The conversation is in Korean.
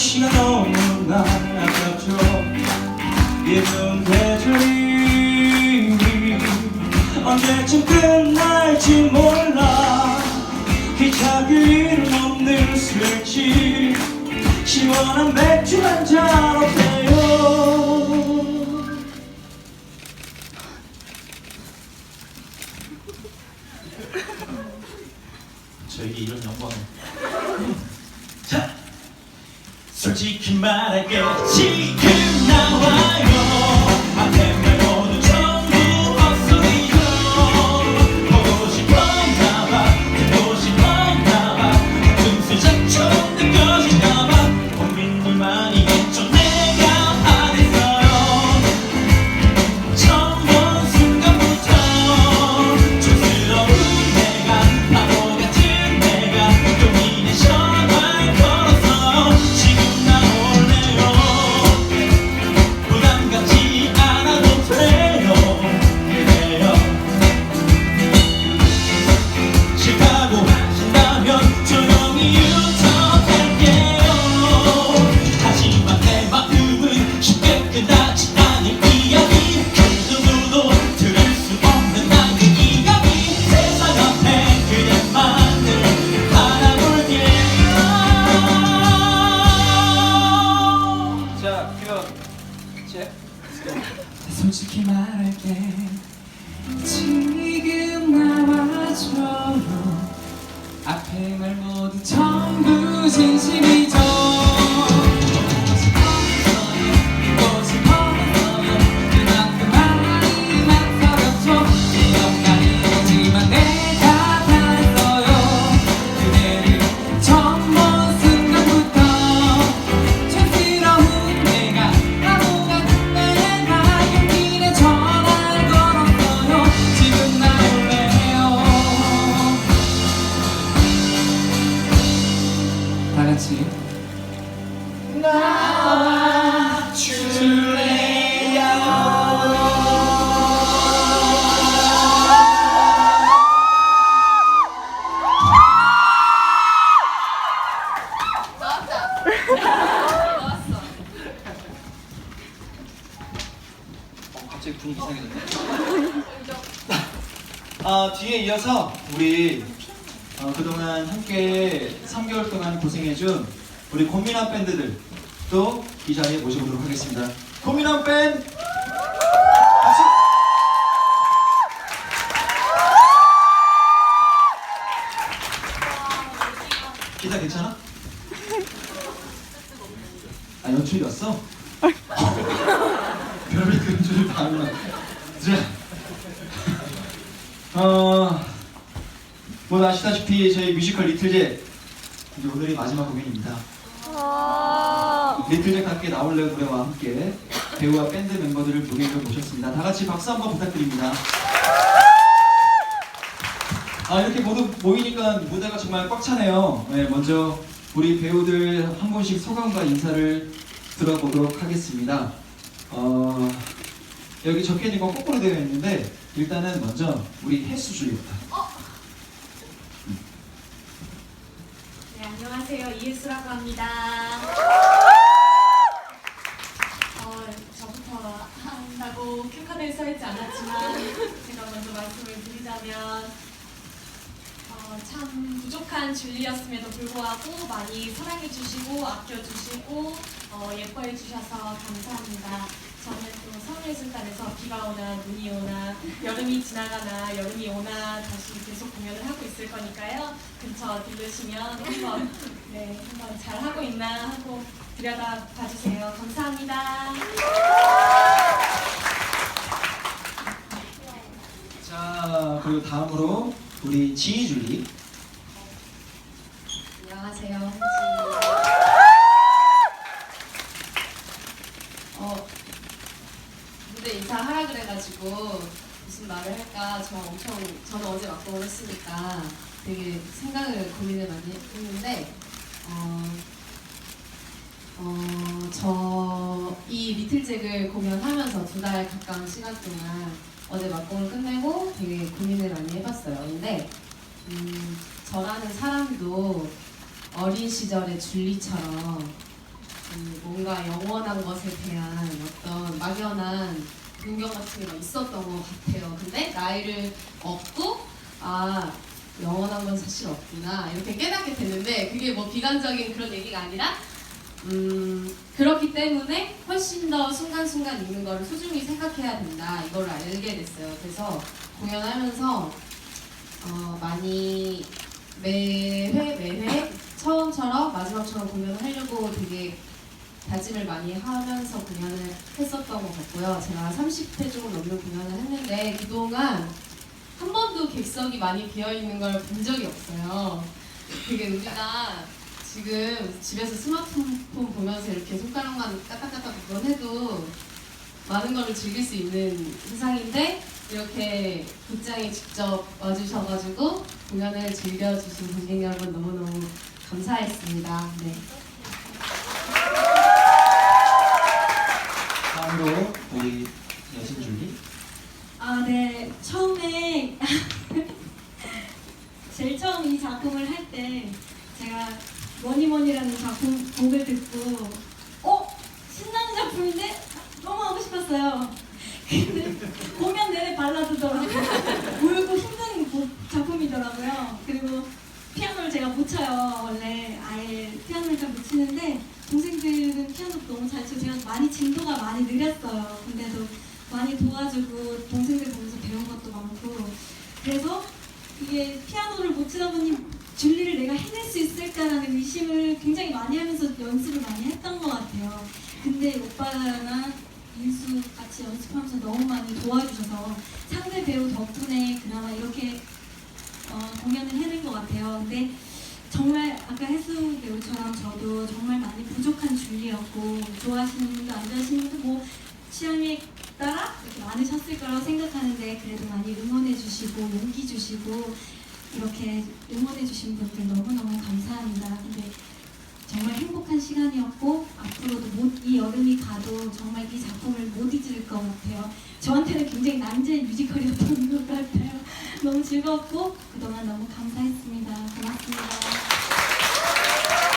날씨가 너무나 아깝죠. 예쁜 계절이 언제쯤 끝날지 몰라. 기차길 이름 없는 술집 시원한 맥주 한잔 어때요 솔직히 말할게 지금 나와요 전부 진 갑자기 분위기 이상해졌네. 아, 뒤에 이어서 우리 어, 그동안 함께 3개월 동안 고생해준 우리 고민한 밴드들 또 이 자리에 모셔보도록 하겠습니다. 고민한 밴드! 기타 괜찮아? 아 연출이었어? 별을 그린 줄 봤나 자, 어, 뭐 아시다시피 저희 뮤지컬 리틀제 이제 오늘이 마지막 공연입니다. 리틀제 함께 나올래 노래와 함께 배우와 밴드 멤버들을 무대로 모셨습니다. 다 같이 박수 한번 부탁드립니다. 아 이렇게 모두 모이니까 무대가 정말 꽉 차네요. 네, 먼저 우리 배우들 한 분씩 소감과 인사를 들어보도록 하겠습니다. 어, 여기 적혀 있는 건 거꾸로 되어 있는데 일단은 먼저 우리 혜수 줄리부터. 네, 안녕하세요. 이예수라고 합니다. 어, 저부터 한다고 큐카드에 써있지 않았지만 제가 먼저 말씀을 드리자면 어, 참 부족한 줄리였음에도 불구하고 많이 사랑해주시고 아껴주시고 어, 예뻐해주셔서 감사합니다. 저는 또 서울예술단에서 비가 오나 눈이 오나 여름이 지나가나 여름이 오나 다시 계속 공연을 하고 있을 거니까요. 근처 들르시면 한번 네 한번 잘 하고 있나 하고 들여다 봐주세요. 감사합니다. 자 그리고 다음으로 우리 지희 줄리. 안녕하세요. 어, 무대 인사하라 그래가지고 무슨 말을 할까 저 엄청 저는 어제 막공을 했으니까 되게 생각을 고민을 많이 했는데 어, 어, 저이 리틀잭을 공연하면서 두 달 가까운 시간 동안 어제 막공을 끝내고 되게 고민을 많이 해봤어요. 근데 음, 저라는 사람도 어린 시절의 줄리처럼 뭔가 영원한 것에 대한 어떤 막연한 눈경 같은 게 있었던 것 같아요. 근데 나이를 먹고 아 영원한 건 사실 없구나 이렇게 깨닫게 됐는데 그게 뭐 비관적인 그런 얘기가 아니라 음 그렇기 때문에 훨씬 더 순간순간 있는 거를 소중히 생각해야 된다 이걸 알게 됐어요. 그래서 공연하면서 어, 많이 매회 매회 처음처럼 마지막처럼 공연을 하려고 되게 다짐을 많이 하면서 공연을 했었던 것 같고요. 제가 30회 조금 넘는 공연을 했는데 그동안 한 번도 객석이 많이 비어 있는 걸 본 적이 없어요. 그게 우리가 지금 집에서 스마트폰 보면서 이렇게 손가락만 까딱까딱 그건 해도 많은 거를 즐길 수 있는 세상인데 이렇게 극장에 직접 와주셔가지고 공연을 즐겨주신 관객 여러분 너무너무 감사했습니다. 네. 다음으로 우리 여신 줄리. 아, 네. 처음에 제일 처음 이 작품을 할 때 제가 뭐니뭐니라는 작품 곡을 듣고 어? 신나는 작품인데? 너무 하고 싶었어요. 근데 공연 내내 발라드더라고요. 울고 힘든 곡, 작품이더라고요. 그리고 피아노를 제가 못 쳐요. 원래 아예 피아노를 잘 못 치는데 동생들은 피아노 너무 잘 제가 많이 진도가 많이 느렸어요. 근데도 많이 도와주고 동생들 보면서 배운 것도 많고 그래서 이게 피아노를 못 치다 보니 줄리를 내가 해낼 수 있을까라는 의심을 굉장히 많이 하면서 연습을 많이 했던 것 같아요. 근데 오빠나 인수 같이 연습하면서 너무 많이 도와주셔서 상대 배우 덕분에 그나마 이렇게 어, 공연을 해낸 것 같아요. 근데 정말 아까 혜수 배우처럼 저도 정말 많이 부족한 줄리였고 좋아하시는 분도 안 좋아하시는 분도 뭐 취향에 따라 이렇게 많으셨을 거라고 생각하는데 그래도 많이 응원해 주시고 용기 주시고 이렇게 응원해 주신 분들 너무너무 감사합니다. 근데 정말 행복한 시간이었고 앞으로도 못, 이 여름이 가도 정말 이 작품을 못 잊을 것 같아요. 저한테는 굉장히 난제의 뮤지컬이었던 것 같아요. 너무 즐거웠고 그동안 너무 감사했습니다. 고맙습니다.